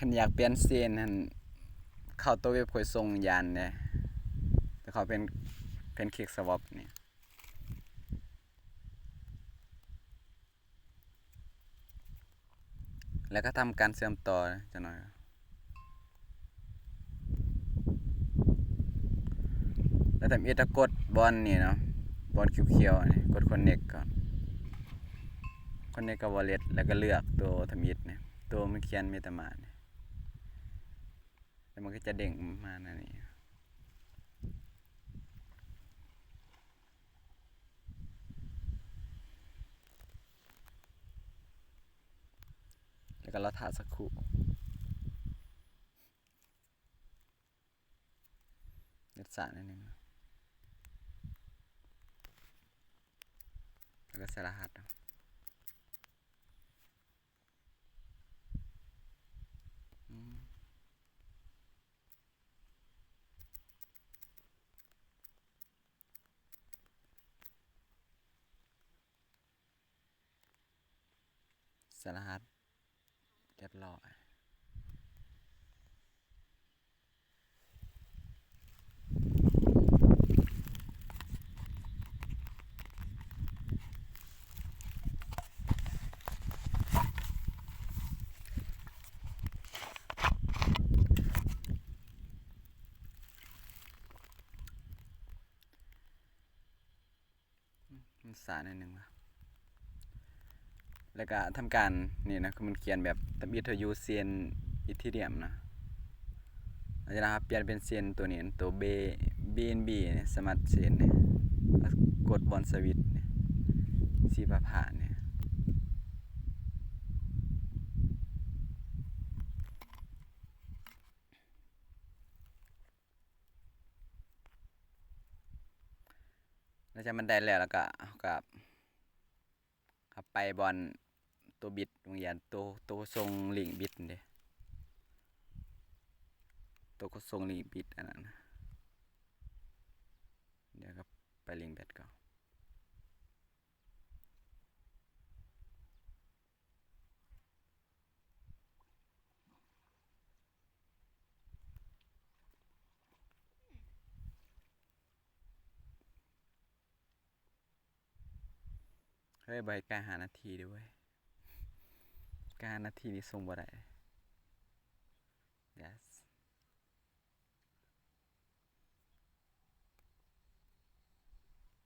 คันอยากเปลี่ยนเส้นหั่นเข้าตัวเว็บขนส่งยานเด้แต่เขาเป็นเป็นคลิกสวอปนี่แล้วก็ทำการเชื่อมต่อจังหน่อย แล้วทำเอตกดบอลนี่เนาะ บอลเขียวๆนี่กดคอนเน c ก่อน คอนเน c กับ wallet แล้วก็เลือกตัวทำอิดเนี่ย ตัวมันเขียนเมตามาเนี่ย แล้วมันก็จะเด้งมานั่นนี่แล้วก็เราถ่าสักครู่เน็ตสานิดนึงแล้วก็ใส่รหัสเนาะอืม ใส่รหัสเรียบร้อมันสาหน่อยหนึ่งวะ แล้วก็ทำการนี่นะคือมันเขียนแบบตำอิทยูเซียนอิทเดียมนะเราจะนะครับเปลี่ยนเป็นเซียนตัวนี้ตัวเบบีนบีเนี่ยสมัตเซียนเนี่ยกดบอลสวิตเนี่ยสีผ่าผ่านเนี่ยแล้วจะมันได้แล้วแล้วก็กับขับไปบอล ตัวบิดโรงเรียนตัวตัวทรงหลิงบิดเด้ตัวก็ทรงหลิงบิดอันนั้นเดี๋ยวก็ไปลิงแบตก่อนเฮ้ยใบกาหานาทีด้วย การนาทีนี้ส่งบ่ได้ yes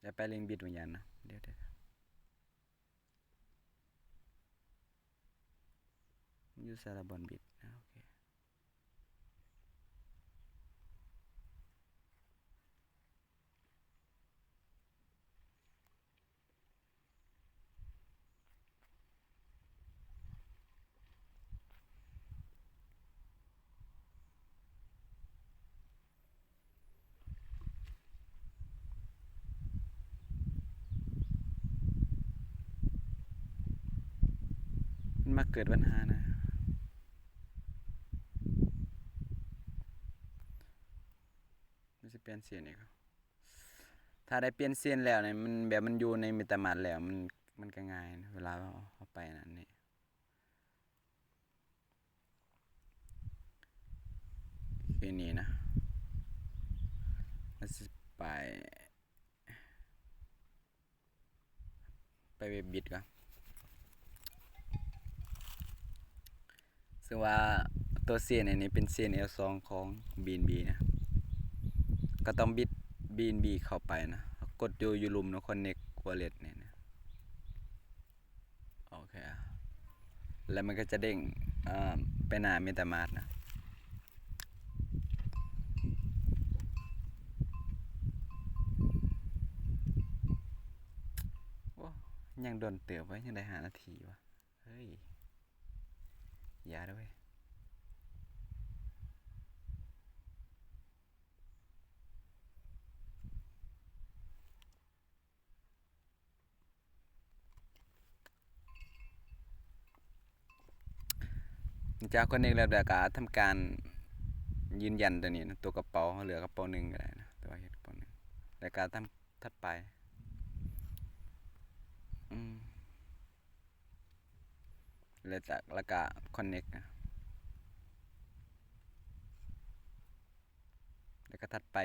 เดี๋ยวไปลิงบิดวิญญาณนะเดี๋ยวเดี๋ยวยูซาราบอนบิดนะโอเค มาเกิดปัญหานะมันจะเปลี่ยนเสียนอีกเหรอถ้าได้เปลี่ยนเสียนแล้วเนี่ยมันแบบมันอยู่ในมิตามาร์แล้วมันมันก็ง่ายนะเวลาเอาไปนั่นนี่คือนี้นะมันจะไป ไปเว็บบิดก่อน ซึ่งว่าตัวเสียนอันนี้เป็นเสียน L2 ของ BNB นะ ก็ต้องบิด BNB เข้าไปนะ กดอยู่อยู่ลุมนะ Connect Wallet เนี่ยนะ โอเค แล้วมันก็จะเด้งอ่าไปหน้า MetaMask นะยังโดนเตือบไว้ยังได้หานาทีวะ เฮ้ย อย่าด้วยจากคนเองแล้วเดี๋ยวก็ทำการยืนยันตัวนี้นะตัวกระเป๋าเหลือกระเป๋าหนึ่งก็ได้นะตัวเห็ดกระเป๋าหนึ่งแล้วก็ทำถัดไป เลยจากแล้วก็ connect แล้วก็ทัดไป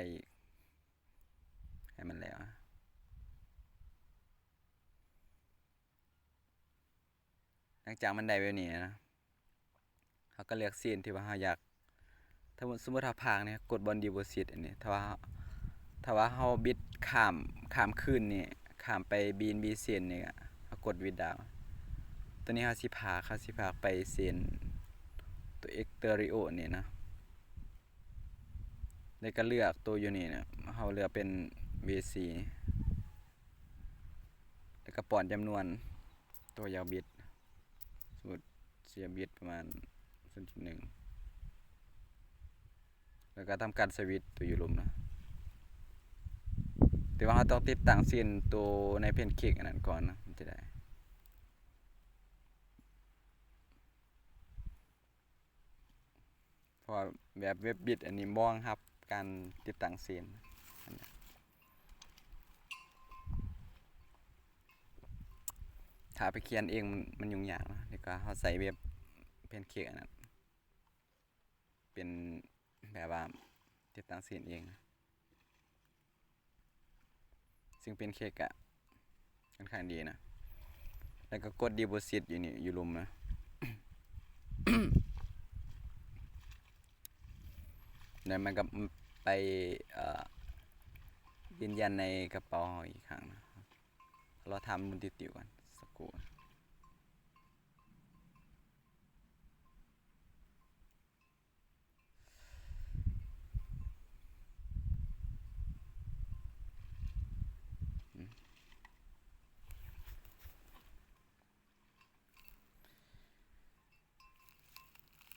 ให้มันแล้วหลังจากมันได้แบบนี้นะเขาก็เลือกซีนที่ว่าเขาอยากถ้าสมมติถ้าพางเนี่ยกดบอลดีโบซิตอันนี้ถ้าว่าถ้าว่าเขาบิดข้ามข้ามขึ้นนี่ข้ามไปบีนบีเซียนนี่ก็กดวิดดาว ตัวนี้เขาสิพาเขาสิพาไปเซนตัวเอ็กเตอริโอเนี่ยนะแล้วก็เลือกตัวอยู่นี่นะเขาเลือกเป็น VC แล้วก็ปอนจำนวนตัวยาวบิดสมมติเสียบิดประมาณ0.1แล้วก็ทำการสวิตตัวอยู่ลมนะแต่ว่าเราต้องติดตั้งเส้นตัวในเพนเค้กอันนั้นก่อนนะมันจะได้ เพราะแบบเว็บบิดอันนี้มองครับ การติดตั้งเส้นอันถ้าไปเขียนเองมันยุ่งยากนะเดี๋ยวก็เขาใส่เว็บเพนเค้กอันนั้นเป็นแบบว่าติดตั้งเสียงเอง ซึ่งเป็นเคกอะค่อนข้างดีนะ แล้วก็กดดีโบซิตอยู่นี่อยู่ลุมนะ แล้วมันก็ไปยืนยันในกระเป๋าอีกครั้งนะเราทำมันติวๆกันสักครู่น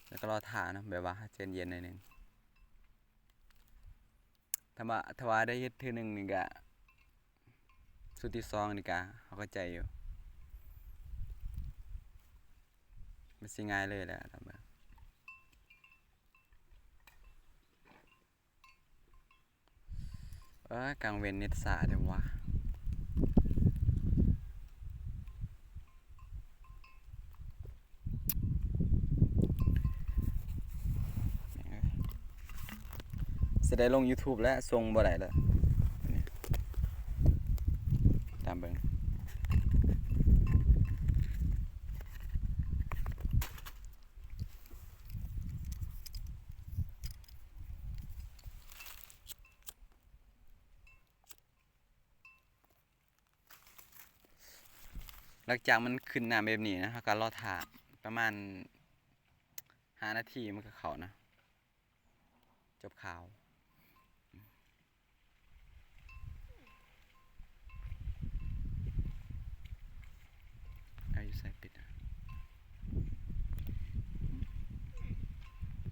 แล้วก็รอทานะแบบว่าเจนเย็นหน่อยหนึง ถ้าว่าถ้าว่าได้เฮ็ดเทื่อหนึ่งนี่ก็สุดที่สองนี่ก็เขาก็ใจอยู่มันสิง่ายเลยแหละทำแบบเออกลางเวนเน็ตสาเดี๋ยววะแม่งเอ้ย สิได้ลง YouTube แล้วส่งบ่ได้แล้วตามเบิ่งหลังจากมันขึ้นน้ำแบบนี้นะเราก็รอถาประมาณห้านาทีมันก็เขานะ จบข่าว Serpita.